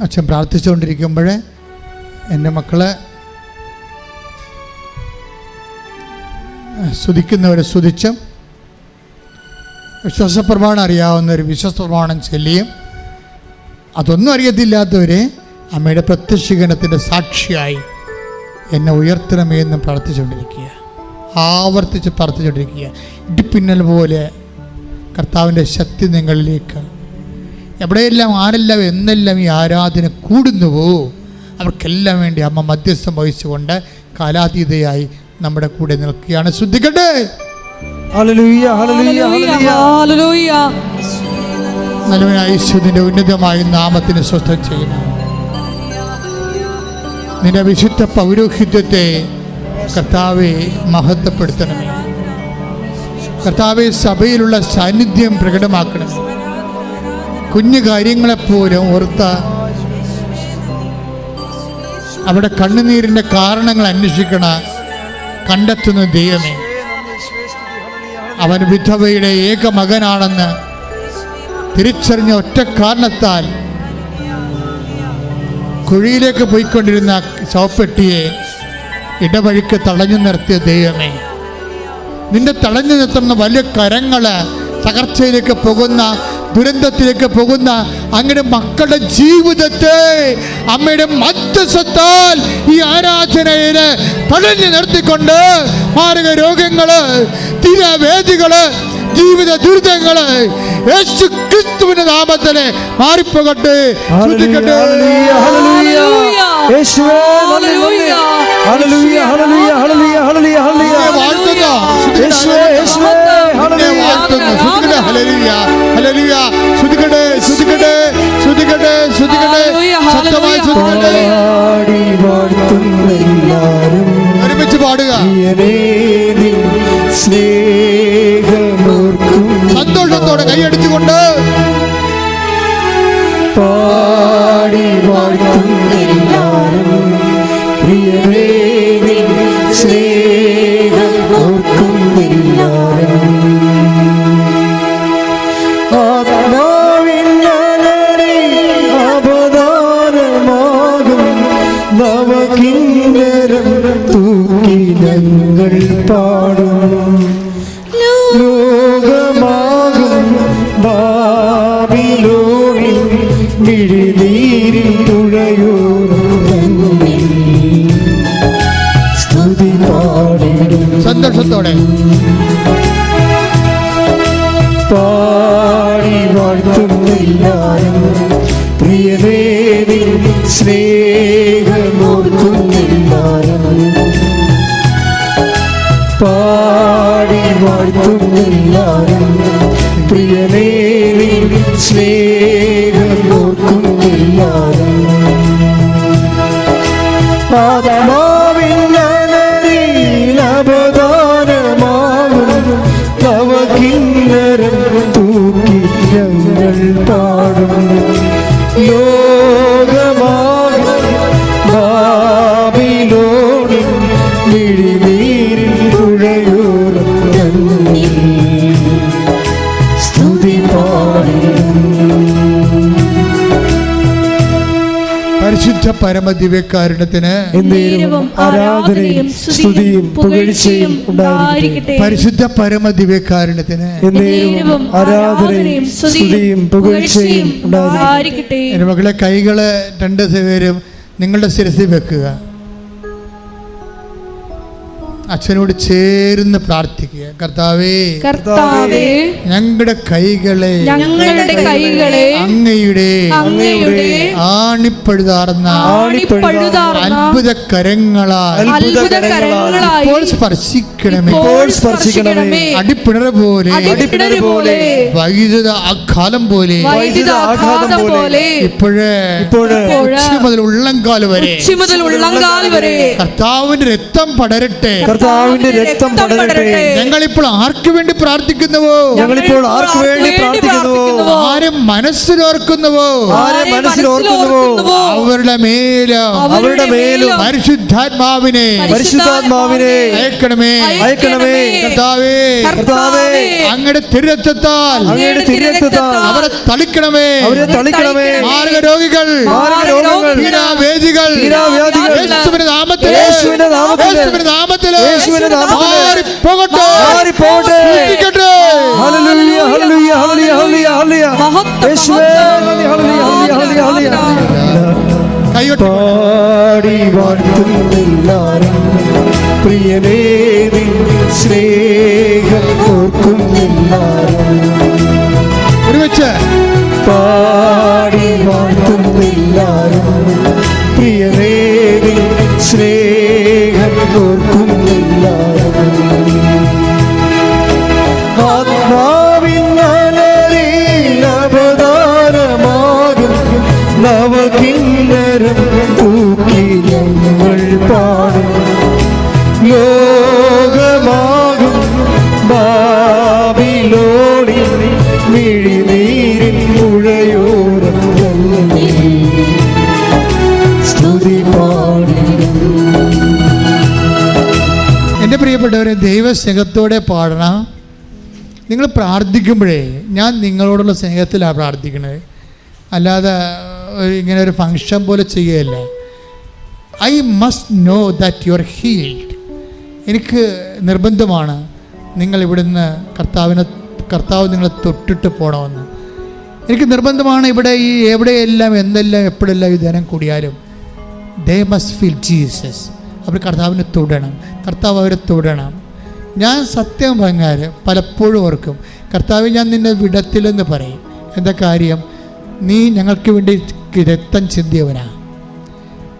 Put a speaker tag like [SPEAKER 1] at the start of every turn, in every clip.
[SPEAKER 1] അച്ഛൻ പ്രാർത്ഥിച്ചുകൊണ്ടിരിക്കുമ്പോൾ എന്റെ മക്കളെ സ്തുതിക്കുന്നവരെ സ്തുതിച്ചും വിശ്വാസപ്രമാണം അറിയാവുന്നവർ വിശ്വാസപ്രമാണം ചൊല്ലിയും അതൊന്നും അറിയത്തില്ലാത്തവരെ അമ്മയുടെ പ്രത്യക്ഷീകരണത്തിന്റെ സാക്ഷിയായി എന്നെ ഉയർത്തണമേ എന്ന് പ്രാർത്ഥിച്ചുകൊണ്ടിരിക്കുക ആവർത്തിച്ച് പ്രാർത്ഥിച്ചുകൊണ്ടിരിക്കുക ഇടിപ്പിന്നൽ പോലെ കർത്താവിന്റെ ശക്തി നിങ്ങളിലേക്ക് എവിടെയെല്ലാം ആരെല്ലാം എന്നെല്ലാം ഈ ആരാധന കൂടുന്നുവോ അവർക്കെല്ലാം വേണ്ടി അമ്മ മധ്യസ്ഥം വഹിച്ചുകൊണ്ട് കാലാതീതയായി നമ്മുടെ കൂടെ നിൽക്കുകയാണ്. ശ്രദ്ധിക്കട്ടെ?
[SPEAKER 2] ഹല്ലേലൂയ ഹല്ലേലൂയ ഹല്ലേലൂയ
[SPEAKER 3] ഹല്ലേലൂയ.
[SPEAKER 1] നല്ലവനായ യേശുവിന്റെ ഉന്നതമായ നാമത്തിന് സ്വസ്ഥം ചെയ്യുന്നു. നിന്റെ വിശുദ്ധ പൗരോഹിത്യത്തെ കർത്താവെ മഹത്വപ്പെടുത്തണമേ. കർത്താവെ സഭയിലുള്ള സാന്നിധ്യം പ്രകടമാക്കണം കുഞ്ഞു കാര്യങ്ങളെപ്പോലും ഓർത്ത അവിടെ കണ്ണുനീരിന്റെ കാരണങ്ങൾ അന്വേഷിക്കണ കണ്ടെത്തുന്ന ദൈവമേ. അവൻ വിധവയുടെ ഏക മകനാണെന്ന് തിരിച്ചറിഞ്ഞ ഒറ്റ കാരണത്താൽ കുഴിയിലേക്ക് പോയിക്കൊണ്ടിരുന്ന ശവപ്പെട്ടിയെ ഇടവഴിക്ക് തടഞ്ഞു നിർത്തിയ ദൈവമേ. നിന്റെ തടഞ്ഞു നിർത്തുന്ന വലിയ കരങ്ങൾ തകർച്ചയിലേക്ക് പോകുന്ന ദുരന്തത്തിലേക്ക് പോകുന്ന അങ്ങയുടെ മക്കളുടെ ജീവിതത്തെ അമ്മയുടെ മധ്യസ്ഥത്താൽ ഈ ആരാധനയിൽ തടഞ്ഞു നിർത്തിക്കൊണ്ട് മാരക രോഗങ്ങൾ തീരവേദികൾ ജീവിത ദുരിതങ്ങൾ യേശു ക്രിസ്തുവിന്റെ നാമത്തിലെ മാറിപ്പോകട്ടെ. ശ്രദ്ധിക്കട്ടെ.
[SPEAKER 2] ഹല്ലേലൂയ ഹല്ലേലൂയ. യേശുവേ നന്ദി നന്ദി. ഹല്ലേലൂയ. ഹല്ലേലൂയ ഹല്ലേലൂയ ഹല്ലേലൂയ
[SPEAKER 1] നിന്നെ
[SPEAKER 2] ഹല്ലേലൂയ
[SPEAKER 1] വാഴ്ത്തുന്നു.
[SPEAKER 2] ഹല്ലേലൂയ
[SPEAKER 1] വാഴ്ത്തുന്നു. ശ്രുതിക്കട്ടെ. ഹല്ലേലൂയ. ഹല്ലേലൂയ. ശ്രുതിക്കട്ടെ, ശ്രുതിക്കട്ടെ, ശ്രുതിക്കട്ടെ, ശ്രുതിക്കട്ടെ. ശക്തമായി. ശ്രുതിക്കട്ടെ. ഒരുമിച്ച് പാടുക
[SPEAKER 2] സ്നേഹമോർക്കും
[SPEAKER 1] സന്തോഷത്തോടെ കൈയടിച്ചുകൊണ്ട്
[SPEAKER 2] മിഴിനീരിൽ തുഴയോരും തന്നിൽ സ്തുതി പാടിടും
[SPEAKER 1] സന്തോഷത്തോടെ. Tererê, tu
[SPEAKER 2] എന്നേരവും ആരാധനയും സ്തുതിയും പുകഴ്ചയും ഉണ്ടായിരിക്കട്ടെ.
[SPEAKER 1] പരിശുദ്ധ പരമ
[SPEAKER 2] ദിവ്യകാരുണ്യത്തിന് ആരാധനയും സ്തുതിയും പുകഴ്ചയും ഉണ്ടായിരിക്കട്ടെ.
[SPEAKER 1] മക്കളെ കൈകൾ രണ്ട് പേരും നിങ്ങളുടെ ശിരസിൽ വെക്കുക. അച്ഛനോട് ചേർന്ന് പ്രാർത്ഥിക്കുക. കർത്താവേ
[SPEAKER 3] കർത്താവേ
[SPEAKER 1] ഞങ്ങളുടെ കൈകളെ
[SPEAKER 3] ഞങ്ങളുടെ കൈകളെ
[SPEAKER 1] അങ്ങയുടെ
[SPEAKER 3] അങ്ങയുടെ
[SPEAKER 1] ആണിപ്പഴുതാർന്ന അത്ഭുത കരങ്ങളാൽ
[SPEAKER 3] അത്ഭുത കരങ്ങളായി
[SPEAKER 1] ഇപ്പോൾ സ്പർശിക്കണമേ.
[SPEAKER 3] ഇപ്പോൾ സ്പർശിക്കണമേ.
[SPEAKER 1] അടിപ്പിണർ പോലെ
[SPEAKER 3] പോലെ
[SPEAKER 1] വൈദ്യുത അക്കാലം പോലെ
[SPEAKER 3] വൈദ്യുത ആഘാതം പോലെ
[SPEAKER 1] ഇപ്പോഴേ
[SPEAKER 2] ഇപ്പോഴേ
[SPEAKER 1] മുതൽ ഉള്ളംകാൽ വരെ
[SPEAKER 3] മുതൽ ഉള്ളങ്കാൽ വരെ
[SPEAKER 1] കർത്താവിന്റെ രക്തം പടരട്ടെ.
[SPEAKER 2] കർത്താവിന്റെ രക്തം പടരട്ടെ.
[SPEAKER 1] ഞങ്ങൾ ഇപ്പോൾ ആർക്ക് വേണ്ടി പ്രാർത്ഥിക്കുന്നുവോ?
[SPEAKER 2] ഞങ്ങൾ ഇപ്പോൾ ആർക്ക് വേണ്ടി പ്രാർത്ഥിക്കുന്നുവോ?
[SPEAKER 1] ആരും മനസ്സിലോർക്കുന്നുവോ?
[SPEAKER 2] ആരെ മനസ്സിലോർക്കുന്നുവോ?
[SPEAKER 1] അവരുടെ മേലും
[SPEAKER 2] അവരുടെ മേലും
[SPEAKER 1] പരിശുദ്ധാത്മാവിനെ
[SPEAKER 2] പരിശുദ്ധാത്മാവിനെ
[SPEAKER 1] അയക്കണമേ.
[SPEAKER 2] അയക്കണമേ.
[SPEAKER 1] കർത്താവേ
[SPEAKER 2] കർത്താവേ
[SPEAKER 1] അങ്ങയുടെ തിരത്വത്താൽ
[SPEAKER 2] അങ്ങയുടെ തിരക്തത്താൽ
[SPEAKER 1] അവരെ തളിക്കണമേ.
[SPEAKER 2] അവരെ തളിക്കണമേ.
[SPEAKER 1] മാർഗ രോഗികൾ
[SPEAKER 2] മാരക
[SPEAKER 1] വീരാവേദികൾ
[SPEAKER 2] വീരാവേദികൾ
[SPEAKER 1] യേശുവിന്റെ നാമത്തിൽ
[SPEAKER 2] യേശുവിന്റെ നാമത്തിൽ
[SPEAKER 1] യേശുവിന്റെ നാമത്തിൽ
[SPEAKER 2] യേശുവിന്റെ നാമത്തിൽ
[SPEAKER 1] മാറിപ്പോകട്ടെ.
[SPEAKER 2] മാറിപ്പോകട്ടെ. Hallelujah hallelujah hallelujah hallelujah. Hallelujah യേശുവേ
[SPEAKER 3] മഹത്വം.
[SPEAKER 2] ഹല്ലേലൂയ ഹല്ലേലൂയ ഹല്ലേലൂയ പാടി വാഴ്ത്തുന്നെല്ലാരും പ്രിയനേ നിൻ സ്നേഹം ഓർക്കുന്നെല്ലാരും.
[SPEAKER 1] ഒരുമിച്ച്.
[SPEAKER 2] പാടി വാഴ്ത്തുന്നെല്ലാരും
[SPEAKER 1] പ്രിയപ്പെട്ടവരെ ദൈവസ്നേഹത്തോടെ പാടണം. നിങ്ങൾ പ്രാർത്ഥിക്കുമ്പോഴേ ഞാൻ നിങ്ങളോടുള്ള സ്നേഹത്തിലാണ് പ്രാർത്ഥിക്കുന്നത് അല്ലാതെ ഒരു ഇങ്ങനെ ഒരു ഫങ്ഷൻ പോലെ ചെയ്യുകയല്ല. I must know that you are healed എനിക്ക് നിർബന്ധമാണ് നിങ്ങൾ ഇവിടുന്ന് കർത്താവിനെ കർത്താവ് നിങ്ങളെ തൊട്ടിട്ട് പോകണമെന്ന് എനിക്ക് നിർബന്ധമാണ് ഇവിടെ ഈ എവിടെയെല്ലാം എന്തെല്ലാം എപ്പോഴെല്ലാം ഈ ധനം കൂടിയാലും. ദേ മസ്റ്റ് ഫീൽ ജീസസ് അവർ കർത്താവിനെ തൊടണം. കർത്താവ് അവരെ തൊടണം. ഞാൻ സത്യം പറഞ്ഞാൽ പലപ്പോഴും ഓർക്കും കർത്താവ് ഞാൻ നിന്നെ വിടത്തില്ലെന്ന് പറയും. എന്താ കാര്യം? നീ ഞങ്ങൾക്ക് വേണ്ടി രക്തം ചിന്തിയവനാ.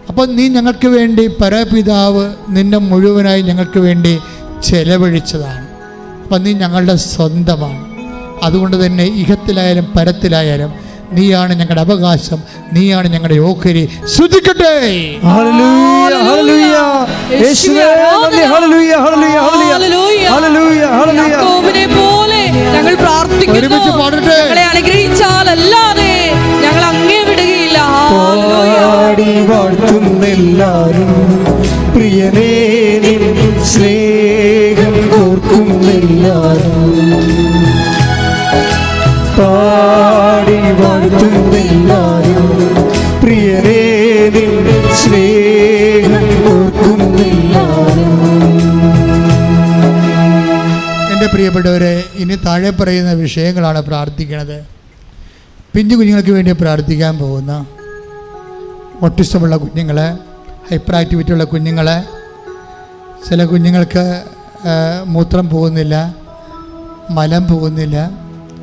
[SPEAKER 1] അപ്പോൾ നീ ഞങ്ങൾക്ക് വേണ്ടി പരപിതാവ് നിന്നെ മുഴുവനായി ഞങ്ങൾക്ക് വേണ്ടി ചെലവഴിച്ചതാണ്. അപ്പം നീ ഞങ്ങളുടെ സ്വന്തമാണ്. അതുകൊണ്ട് തന്നെ ഇഹത്തിലായാലും പരത്തിലായാലും നീയാണ് ഞങ്ങളുടെ അവകാശം നീയാണ് ഞങ്ങളുടെ ഓഹരി. ശ്രദ്ധിക്കട്ടെ.
[SPEAKER 2] ഹല്ലേലൂയ ഹല്ലേലൂയ. യേശുവേ ഹല്ലേലൂയ ഹല്ലേലൂയ
[SPEAKER 3] ഹല്ലേലൂയ.
[SPEAKER 2] ഹല്ലേലൂയ. ഹല്ലേലൂയ
[SPEAKER 3] യാക്കോബിനെ പോലെ ഞങ്ങൾ പ്രാർത്ഥിക്കുന്നു. ഞങ്ങൾ അങ്ങേ വിടുകയില്ല. ഹല്ലേലൂയ.
[SPEAKER 2] പാടി വാഴ്ത്തുന്നെല്ലാരും പ്രിയനേ നിൻ സ്നേഹം ഓർക്കുന്നെല്ലാരും നിൻ സ്നേഹം
[SPEAKER 1] എന്റെ പ്രിയപ്പെട്ടവരെ ഇനി താഴെ പറയുന്ന വിഷയങ്ങളാണ് പ്രാർത്ഥിക്കുന്നത് പിഞ്ചു കുഞ്ഞുങ്ങൾക്ക് വേണ്ടി പ്രാർത്ഥിക്കാൻ പോകുന്ന ഓട്ടിസമുള്ള കുഞ്ഞുങ്ങളെ ഹൈപ്പർ ആക്ടിവിറ്റി ഉള്ള കുഞ്ഞുങ്ങളെ ചില കുഞ്ഞുങ്ങൾക്ക് മൂത്രം പോകുന്നില്ല മലം പോകുന്നില്ല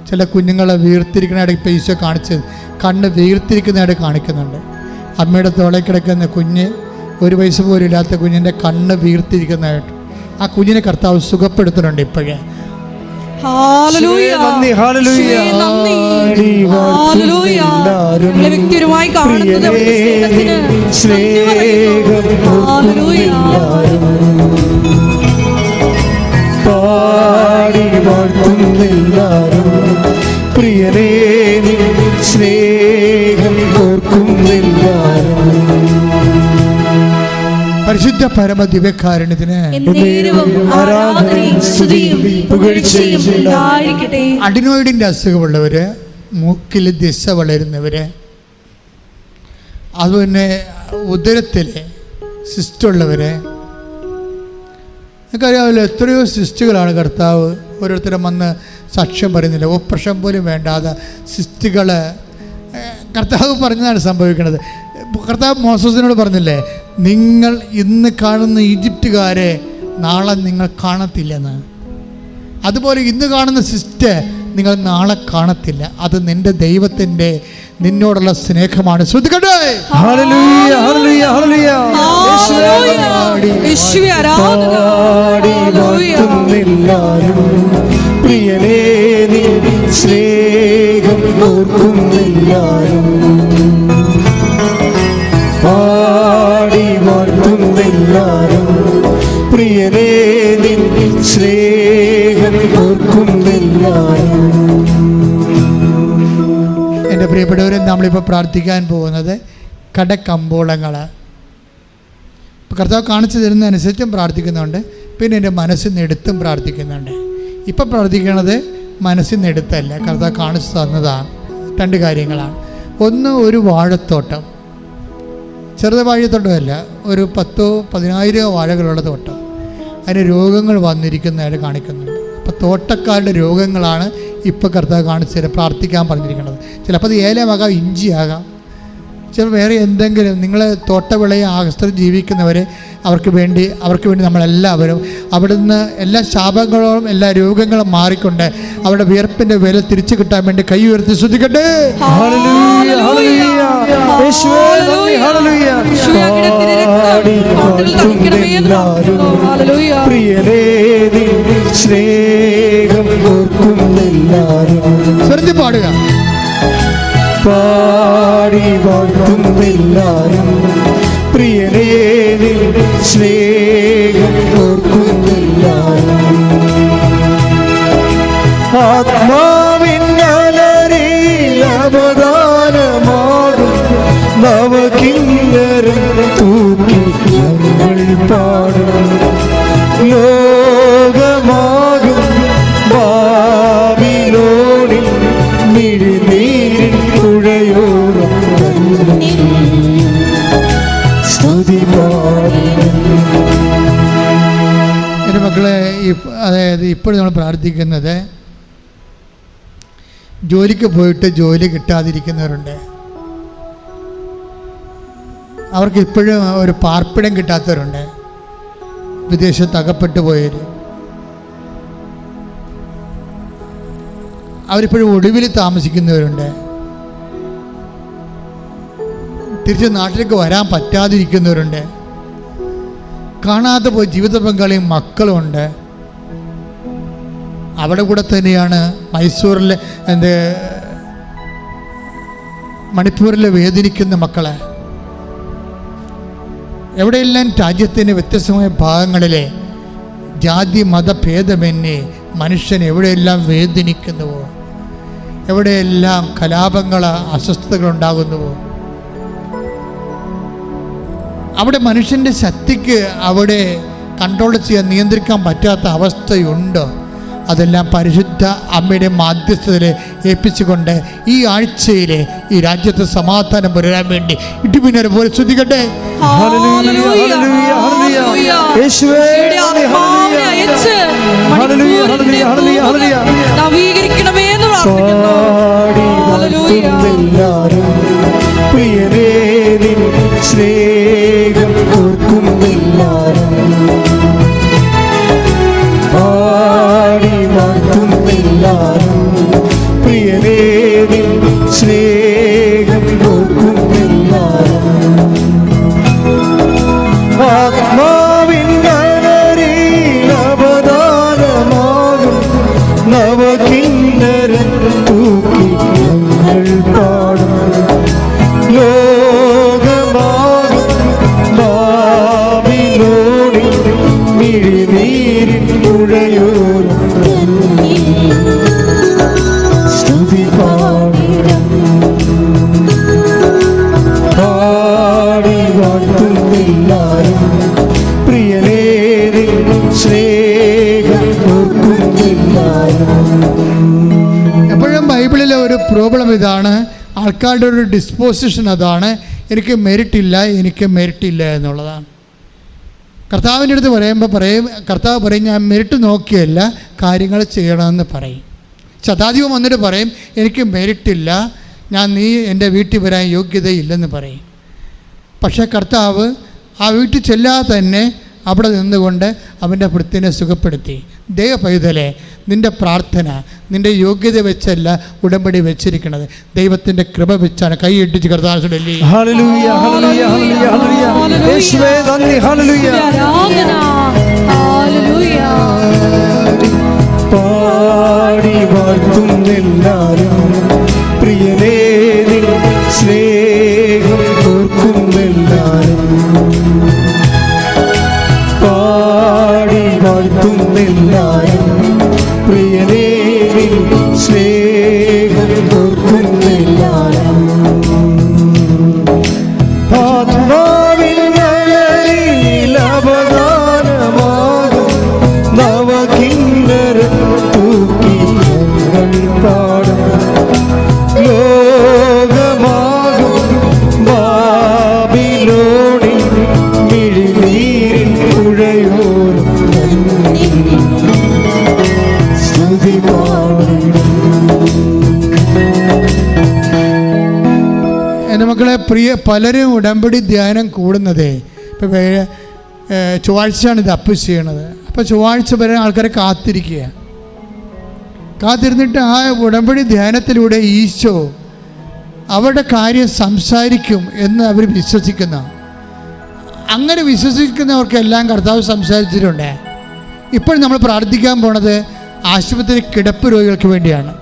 [SPEAKER 1] ചില കുഞ്ഞുങ്ങളെ വീർത്തിരിക്കുന്നതായിട്ട് ഇപ്പോൾ ഈശോ കാണിച്ചത്. കണ്ണ് വീർത്തിരിക്കുന്നതായിട്ട് കാണിക്കുന്നുണ്ട്. അമ്മയുടെ തോളെ കിടക്കുന്ന കുഞ്ഞ് ഒരു വയസ്സ് പോലും ഇല്ലാത്ത കുഞ്ഞിന്റെ കണ്ണ് വീർത്തിരിക്കുന്നതായിട്ട്. ആ കുഞ്ഞിനെ കർത്താവ് സുഖപ്പെടുത്തുന്നുണ്ട് ഇപ്പോഴേ.
[SPEAKER 3] ഹല്ലേലൂയ.
[SPEAKER 2] പ്രിയനേ നിൻ സ്നേഹം
[SPEAKER 1] പരിശുദ്ധ പരമ ദിവ്യകാരുണ്യത്തിന്
[SPEAKER 3] അഡിനോയിഡിന്റെ ആരാധനയും സ്തുതിയും പുകഴ്ചയും ഉണ്ടായിരിക്കട്ടെ.
[SPEAKER 1] അഡിനോയിഡിന്റെ അസുഖമുള്ളവർ മൂക്കിൽ ദിശ വളരുന്നവര് അതുപോലെ ഉദരത്തിൽ സിസ്റ്റുള്ളവര് നിങ്ങൾക്കറിയാമല്ലോ എത്രയോ സിസ്റ്റുകളാണ് കർത്താവ് ഓരോരുത്തരും വന്ന് സാക്ഷ്യം പറയുന്നില്ല. ഒപ്രഷം പോലും വേണ്ടാതെ സിസ്റ്റുകൾ കർത്താവ് പറഞ്ഞതാണ് സംഭവിക്കുന്നത്. കർത്താവ് മോസസിനോട് പറഞ്ഞില്ലേ നിങ്ങൾ ഇന്ന് കാണുന്ന ഈജിപ്തുകാരെ നാളെ നിങ്ങൾ കാണത്തില്ലെന്ന്. അതുപോലെ ഇന്ന് കാണുന്ന സിസ്റ്റ് നിങ്ങൾ നാളെ കാണത്തില്ല. അത് നിന്റെ ദൈവത്തിന്റെ നിന്നോടുള്ള സ്നേഹമാണ്. ശ്രദ്ധിക്കട്ടെ?
[SPEAKER 2] പ്രിയനേ നിൻ സ്നേഹം ഓർക്കുന്നെല്ലാരും പാടി വാഴ്ത്തുന്നെല്ലാരും പ്രിയനേ നിൻ സ്നേഹം ഓർക്കുന്നെല്ലാരും
[SPEAKER 1] എന്റെ പ്രിയപ്പെട്ടവരെ നമ്മളിപ്പോൾ പ്രാർത്ഥിക്കാൻ പോകുന്നത് കടക്കമ്പോളങ്ങൾ കർത്താവ് കാണിച്ചു തരുന്നതനുസരിച്ചും പ്രാർത്ഥിക്കുന്നുണ്ട് പിന്നെ എന്റെ മനസ്സിൽ എടുത്തും പ്രാർത്ഥിക്കുന്നുണ്ട്. ഇപ്പം പ്രാർത്ഥിക്കണത് മനസ്സിൽ എടുത്തല്ല കർത്താവ് കാണിച്ചു തന്നതാണ്. രണ്ട് കാര്യങ്ങളാണ്. ഒന്ന് ഒരു വാഴത്തോട്ടം. ചെറുത് വാഴത്തോട്ടമല്ല ഒരു പത്തോ പതിനായിരമോ വാഴകളുള്ള തോട്ടം. അതിന് രോഗങ്ങൾ വന്നിരിക്കുന്നതായിട്ട് കാണിക്കുന്നുണ്ട്. അപ്പോൾ തോട്ടക്കാരുടെ രോഗങ്ങളാണ് ഇപ്പോൾ കർത്താവ് കാണിച്ചത് പ്രാർത്ഥിക്കാൻ പറഞ്ഞിരിക്കുന്നത് ചിലപ്പോൾ അത് ഏലമാകാം ഇഞ്ചിയാകാം ചിലപ്പോൾ വേറെ എന്തെങ്കിലും നിങ്ങൾ തോട്ടവിളയെ ആകസ്ത്ര ജീവിക്കുന്നവരെ അവർക്ക് വേണ്ടി അവർക്ക് വേണ്ടി നമ്മളെല്ലാവരും അവിടുന്ന് എല്ലാ ശാപങ്ങളും എല്ലാ രോഗങ്ങളും മാറിക്കൊണ്ട് അവരുടെ വിയർപ്പിന്റെ വില തിരിച്ചു കിട്ടാൻ വേണ്ടി കൈ ഉയർത്തി ശ്രദ്ധിക്കട്ടെ
[SPEAKER 2] നിൻ സ്നേഹം
[SPEAKER 1] ശ്രദ്ധ പാടുക.
[SPEAKER 2] പാടി വാഴ്ത്തുന്നെല്ലാരും പ്രിയനേ നിൻ സ്നേഹം ഓർക്കുന്നെല്ലാരും ആത്മാവിൻ
[SPEAKER 1] ഇപ്പോഴും നമ്മൾ പ്രാർത്ഥിക്കുന്നത് ജോലിക്ക് പോയിട്ട് ജോലി കിട്ടാതിരിക്കുന്നവരുണ്ട്. അവർക്ക് ഇപ്പോഴും ഒരു പാർപ്പിടം കിട്ടാത്തവരുണ്ട്. വിദേശത്ത് അകപ്പെട്ടു പോയവർ അവരിപ്പോഴും ഒടുവിൽ താമസിക്കുന്നവരുണ്ട്. തിരിച്ച് നാട്ടിലേക്ക് വരാൻ പറ്റാതിരിക്കുന്നവരുണ്ട്. കാണാതെ പോയി ജീവിത പങ്കാളിയും മക്കളുമുണ്ട്. അവിടെ കൂടെ തന്നെയാണ് മൈസൂരിലെ എന്ത് മണിപ്പൂരിലെ വേദനിക്കുന്ന മക്കളെ. എവിടെയെല്ലാം രാജ്യത്തിന്റെ വ്യത്യസ്തമായ ഭാഗങ്ങളിലെ ജാതി മതഭേദമെന്നെ മനുഷ്യൻ എവിടെയെല്ലാം വേദനിക്കുന്നുവോ എവിടെയെല്ലാം കലാപങ്ങൾ അസ്വസ്ഥതകൾ ഉണ്ടാകുന്നുവോ. അവിടെ മനുഷ്യന്റെ ശക്തിക്ക് അവിടെ കൺട്രോൾ ചെയ്യാൻ നിയന്ത്രിക്കാൻ പറ്റാത്ത അവസ്ഥയുണ്ട്? അതെല്ലാം പരിശുദ്ധ അമ്മയുടെ മാധ്യസ്ഥതയിൽ ഏൽപ്പിച്ചുകൊണ്ട് ഈ ആഴ്ചയിലെ ഈ രാജ്യത്ത് സമാധാനം പുലരാൻ വേണ്ടി ഇടിമിന്നരെ പോലെ ശ്രദ്ധിക്കട്ടെ.
[SPEAKER 3] നവീകരിക്കണമേ എന്ന്
[SPEAKER 2] സ്നേഹം ഓർക്കുന്നെല്ലാരും
[SPEAKER 1] ഒരു പ്രോബ്ലം ഇതാണ്. ആൾക്കാരുടെ ഒരു ഡിസ്പോസിഷൻ അതാണ്. എനിക്ക് മെരിറ്റ് ഇല്ല എനിക്ക് മെരിറ്റ് ഇല്ല എന്നുള്ളതാണ്. കർത്താവിന്റെ അടുത്ത് പറയുമ്പോൾ പറയും കർത്താവ് പറയും ഞാൻ മെരിറ്റ് നോക്കിയല്ല കാര്യങ്ങൾ ചെയ്യണമെന്ന് പറയും. ശതാധിപം വന്നിട്ട് പറയും എനിക്ക് മെരിറ്റ് ഇല്ല ഞാൻ നീ എന്റെ വീട്ടിൽ വരാൻ യോഗ്യതയില്ലെന്ന് പറയും. പക്ഷേ കർത്താവ് ആ വീട്ടിൽ ചെല്ലാതെ തന്നെ അവിടെ നിന്നുകൊണ്ട് അവന്റെ വൃത്തിനെ സുഖപ്പെടുത്തി. ദൈവ പൈതലെ നിന്റെ പ്രാർത്ഥന നിന്റെ യോഗ്യത വെച്ചല്ല ഉടമ്പടി വെച്ചിരിക്കുന്നത്. ദൈവത്തിന്റെ കൃപ വെച്ചാണ് കൈ ഇട്ടിച്ച്
[SPEAKER 2] ഹല്ലേലൂയ ഹല്ലേലൂയ ഹല്ലേലൂയ ഹല്ലേലൂയ യേശുവേ നന്ദി. ഹല്ലേലൂയ
[SPEAKER 3] ആരാധന ഹല്ലേലൂയ
[SPEAKER 1] പ്രിയ പലരും ഉടമ്പടി ധ്യാനം കൂടുന്നതേ. ഇപ്പോൾ ചൊവ്വാഴ്ചയാണ് ഇത് അപ്പ് ചെയ്യണത്. അപ്പോൾ ചൊവ്വാഴ്ച വരെ ആൾക്കാരെ കാത്തിരിക്കുക. കാത്തിരുന്നിട്ട് ആ ഉടമ്പടി ധ്യാനത്തിലൂടെ ഈശോ അവരുടെ കാര്യം സംസാരിക്കും എന്ന് അവർ വിശ്വസിക്കുന്ന. അങ്ങനെ വിശ്വസിക്കുന്നവർക്കെല്ലാം കർത്താവ് സംസാരിച്ചിട്ടുണ്ട്. ഇപ്പോൾ നമ്മൾ പ്രാർത്ഥിക്കാൻ പോണത് ആശുപത്രി കിടപ്പ് രോഗികൾക്ക് വേണ്ടിയാണ്.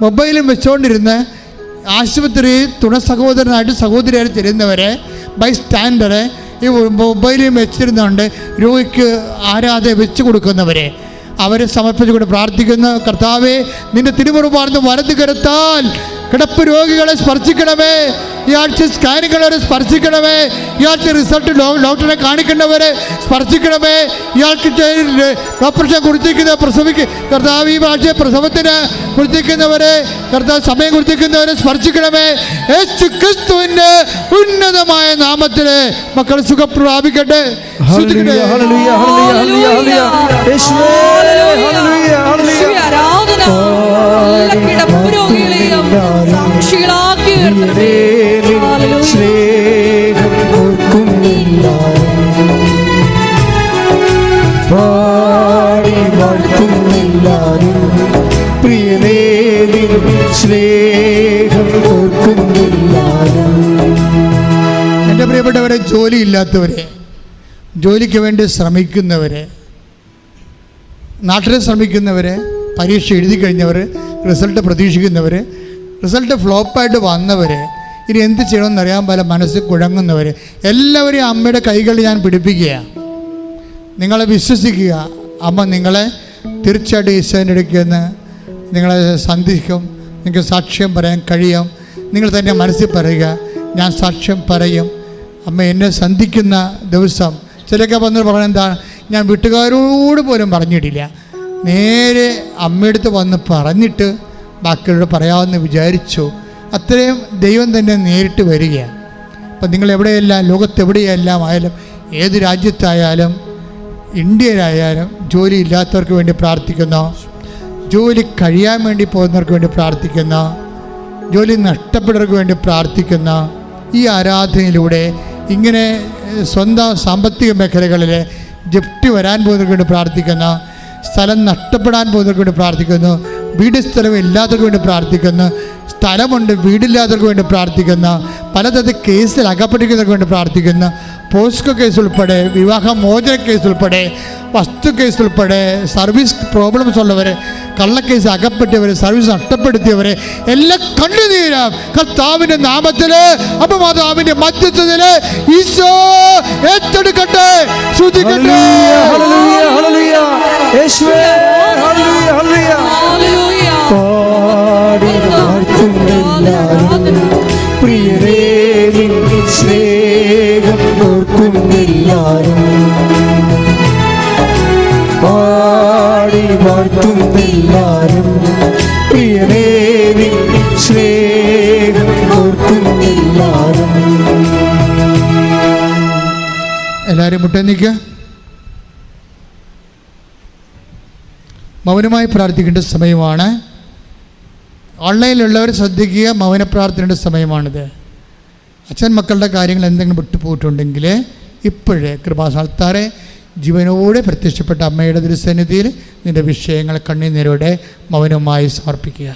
[SPEAKER 1] മൊബൈലും വെച്ചുകൊണ്ടിരുന്ന് ആശുപത്രി തുണ സഹോദരനായിട്ട് സഹോദരിയായിട്ട് തരുന്നവരെ ബൈ സ്റ്റാൻഡറെ ഈ മൊബൈലിൽ വെച്ചിരുന്നുകൊണ്ട് രോഗിക്ക് ആരാധന വെച്ച് കൊടുക്കുന്നവരെ അവരെ സമർപ്പിച്ചുകൊണ്ട് പ്രാർത്ഥിക്കുന്ന. കർത്താവെ നിന്റെ തിരുമുറുപാർന്ന് വലത് കരുത്താൽ കിടപ്പ് രോഗികളെ സ്പർശിക്കണമേ. ഈ കാര്യങ്ങളവരെ സ്പർശിക്കണമേ. ഇയാൾക്ക് റിസൾട്ട് ഡോക്ടറെ കാണിക്കേണ്ടവരെ സ്പർശിക്കണമേ. ഇയാൾക്ക് ഓപ്പറേഷൻ കുറിച്ചിരിക്കുന്ന പ്രസവിക്ക് കർത്താവ് ഈ ആഴ്ച പ്രസവത്തിന് കുറിച്ചിരിക്കുന്നവരെ കർത്താവ് സമയം കുറിച്ചിരിക്കുന്നവരെ സ്പർശിക്കണമേ. യേശു ക്രിസ്തുവിന്റെ ഉന്നതമായ നാമത്തിൽ മക്കൾ സുഖം പ്രാപിക്കട്ടെ
[SPEAKER 2] hallelujah, hallelujah, hallelujah, hallelujah, hallelujah. Hallelujah, hallelujah.
[SPEAKER 1] ജോലിയില്ലാത്തവരെ ജോലിക്ക് വേണ്ടി ശ്രമിക്കുന്നവരെ നാട്ടിൽ ശ്രമിക്കുന്നവരെ പരീക്ഷ എഴുതി കഴിഞ്ഞവർ റിസൾട്ട് പ്രതീക്ഷിക്കുന്നവർ റിസൾട്ട് ഫ്ലോപ്പായിട്ട് വന്നവർ ഇനി എന്ത് ചെയ്യണമെന്ന് അറിയാൻ പല മനസ്സ് കുഴങ്ങുന്നവർ എല്ലാവരെയും അമ്മയുടെ കൈകൾ ഞാൻ പിടിപ്പിക്കുകയാണ് നിങ്ങളെ വിശ്വസിക്കുക. അമ്മ നിങ്ങളെ തീർച്ചയായിട്ടും ഈശോന്റെ അടുക്കൽ നിന്ന് നിങ്ങളെ സന്ധിക്കും നിങ്ങൾക്ക് സാക്ഷ്യം പറയാൻ കഴിയും. നിങ്ങൾ തന്നെ മനസ്സിൽ പറയുക ഞാൻ സാക്ഷ്യം പറയും. അമ്മ എന്നെ സന്ധിക്കുന്ന ദിവസം ചിലൊക്കെ പറഞ്ഞ എന്താ? ഞാൻ വീട്ടുകാരോട് പോലും പറഞ്ഞിട്ടില്ല. നേരെ അമ്മയടുത്ത് വന്ന് പറഞ്ഞിട്ട് ബാക്കിയുള്ള പറയാമെന്ന് വിചാരിച്ചു. അത്രയും ദൈവം തന്നെ നേരിട്ട് വരികയാണ്. അപ്പം നിങ്ങൾ എവിടെയെല്ലാം ലോകത്തെവിടെയെല്ലാം ആയാലും ഏത് രാജ്യത്തായാലും ഇന്ത്യയിലായാലും ജോലി ഇല്ലാത്തവർക്ക് വേണ്ടി പ്രാർത്ഥിക്കുന്നു. ജോലി കഴിയാൻ വേണ്ടി പോകുന്നവർക്ക് വേണ്ടി പ്രാർത്ഥിക്കുന്നു. ജോലി നഷ്ടപ്പെട്ടവർക്ക് വേണ്ടി പ്രാർത്ഥിക്കുന്ന. ഈ ആരാധനയിലൂടെ ഇങ്ങനെ സ്വന്തം സാമ്പത്തിക മേഖലകളിൽ ജപ്തി വരാൻ പോകുന്നവർക്ക് വേണ്ടി പ്രാർത്ഥിക്കുന്ന സ്ഥലം നഷ്ടപ്പെടാൻ പോകുന്നവർക്ക് വേണ്ടി പ്രാർത്ഥിക്കുന്നു വീട് സ്ഥലം ഇല്ലാത്തവർക്ക് വേണ്ടി പ്രാർത്ഥിക്കുന്നു സ്ഥലമുണ്ട് വീടില്ലാത്തവർക്ക് വേണ്ടി പ്രാർത്ഥിക്കുന്ന പലതരത്തിൽ കേസിൽ അകപ്പെട്ടിരിക്കുന്നവർക്ക് വേണ്ടി പ്രാർത്ഥിക്കുന്നു പോസ്കോ കേസ് ഉൾപ്പെടെ വിവാഹ മോചന കേസ് ഉൾപ്പെടെ വസ്തു കേസ് ഉൾപ്പെടെ സർവീസ് പ്രോബ്ലംസ് ഉള്ളവർ കള്ളക്കേസ് അകപ്പെട്ടവരെ സർവീസ് നഷ്ടപ്പെടുത്തിയവരെ എല്ലാം കണ്ണുനീരാം കർത്താവിന്റെ നാമത്തിൽ അപമാതാവിന്റെ മധ്യത്തിൽ ഈശോ ഏറ്റെടുക്കട്ടെ. ശ്രദ്ധിക്കട്ടെ. എല്ലാവരും മുട്ടേ നിൽക്കുക മൗനമായി പ്രാർത്ഥിക്കേണ്ട സമയമാണ്. ഓൺലൈനിലുള്ളവർ ശ്രദ്ധിക്കുക മൗന പ്രാർത്ഥനയുടെ സമയമാണിത്. അച്ഛൻ മക്കളുടെ കാര്യങ്ങൾ എന്തെങ്കിലും വിട്ടുപോയിട്ടുണ്ടെങ്കിൽ ഇപ്പോഴേ കൃപാസാൽത്താറെ ജീവനോടെ പ്രത്യക്ഷപ്പെട്ട അമ്മയുടെ ദുരുസന്നിധിയിൽ നിന്റെ വിഷയങ്ങൾ കണ്ണിനേരോടെ മൗനമായി സമർപ്പിക്കുക.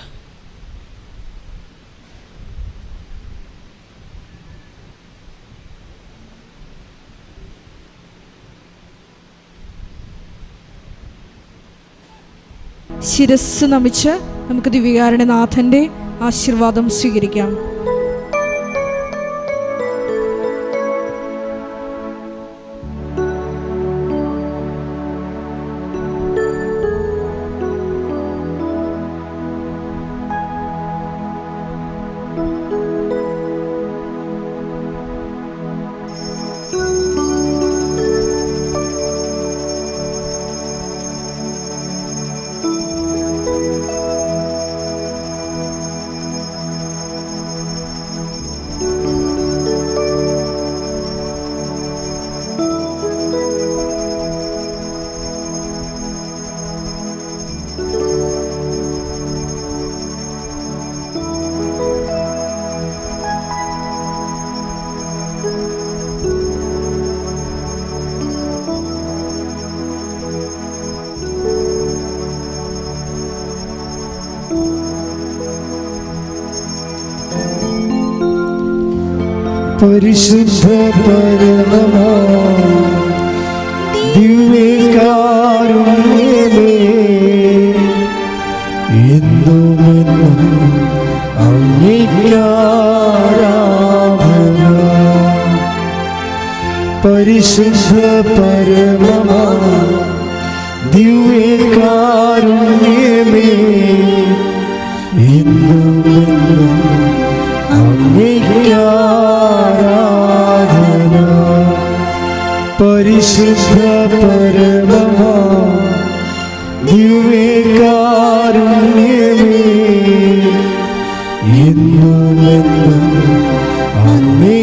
[SPEAKER 3] ശിരസ് നമിച്ച് നമുക്ക് ദിവ്യകാരണനാഥന്റെ ആശീർവാദം സ്വീകരിക്കാം.
[SPEAKER 2] പരിശുദ്ധ പരമമാ ദിവ്യകാരുണ്യമേ എന്നുമെന്നും അങ്ങേക്കാരാധന പരിശുദ്ധ പരമമാ ദിവ്യകാരുണ്യമേ എന്നുമെന്നും പരിശുദ്ധ പരമ ദിവ്യകാരുണ്യമേ എന്നും എന്നും അന്നേ